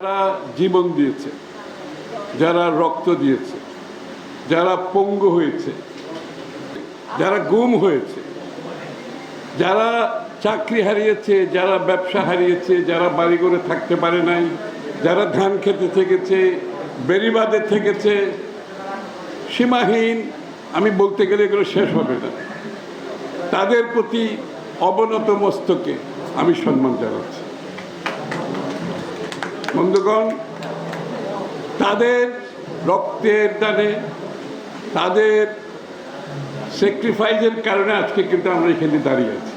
যারা জীবন দিয়েছে, যারা রক্ত দিয়েছে, যারা পঙ্গু হয়েছে, যারা গুম হয়েছে, যারা চাকরি হারিয়েছে, যারা ব্যবসা হারিয়েছে, যারা বাড়ি করে থাকতে পারে নাই, যারা ধান খেতে থেকেছে বেরিবাদে থেকেছে, সীমাহীন, আমি বলতে গেলে এগুলো শেষ হবে না। তাদের প্রতি অবনত মস্তকে আমি সম্মান জানাচ্ছি। বন্ধুগণ, তাদের রক্তের দানে, তাদের স্যাক্রিফাইসের কারণে আজকে কিন্তু আমরা এখানে দাঁড়িয়ে আছি।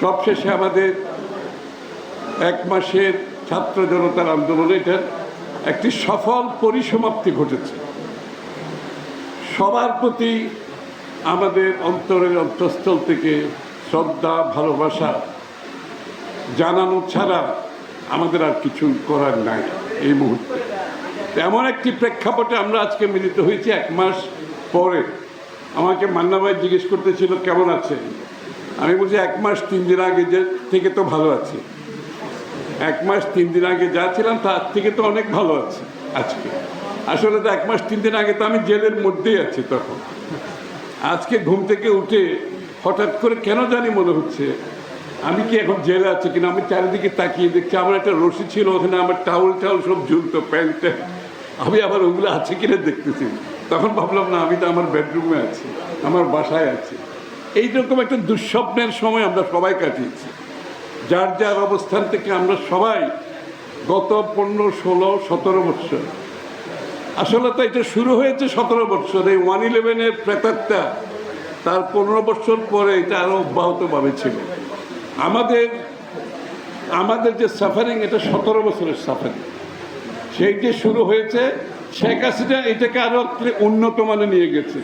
সবশেষে আমাদের এক মাসের ছাত্র জনতার আন্দোলন, এটার একটি সফল পরিসমাপ্তি ঘটেছে। সবার প্রতি আমাদের অন্তরের অন্তঃস্থল থেকে শ্রদ্ধা, ভালোবাসা জানানো ছাড়া আমাদের আর কিছু করার নাই এই মুহূর্তে। এমন একটি প্রেক্ষাপটে আমরা আজকে মিলিত হয়েছি এক মাস পরে। আমাকে মান্না ভাই জিজ্ঞেস করতেছিল, কেমন আছে আমি বলছি, এক মাস, তিন দিন আগে যে থেকে তো ভালো আছি। এক মাস, তিন দিন আগে যা ছিলাম তার থেকে তো অনেক ভালো আছে আজকে। আসলে তো এক মাস, তিন দিন আগে তো আমি জেলের মধ্যেই আছি তখন। আজকে ঘুম থেকে উঠে হঠাৎ করে কেন জানি মনে হচ্ছে আমি কি এখন জেলে আছি কিনা? আমি চারিদিকে তাকিয়ে দেখছি, আমার একটা রশি ছিল ওখানে, আমার টাউল টাউল সব ঝুলতো, প্যান্ট। আমি আবার ওগুলো আছে কিনা দেখতেছি। তখন ভাবলাম, না, আমি তো আমার বেডরুমে আছি, আমার বাসায় আছি। এইরকম একটা দুঃস্বপ্নের সময় আমরা সবাই কাটিয়েছি। যার যার অবস্থান থেকে আমরা সবাই গত পনেরো, ষোলো, সতেরো বছর। আসলে তো এটা শুরু হয়েছে সতেরো বছর। এই ওয়ান ইলেভেনের প্রেতাত্মা তার পনেরো বছর পরে এটা আরও অব্যাহতভাবে ছিল। আমাদের আমাদের যে সাফারিং এটা সতেরো বছরের সাফারিং সেই যে শুরু হয়েছে, শেখ হাসিনা এটাকে আরও উন্নত মানে নিয়ে গেছে।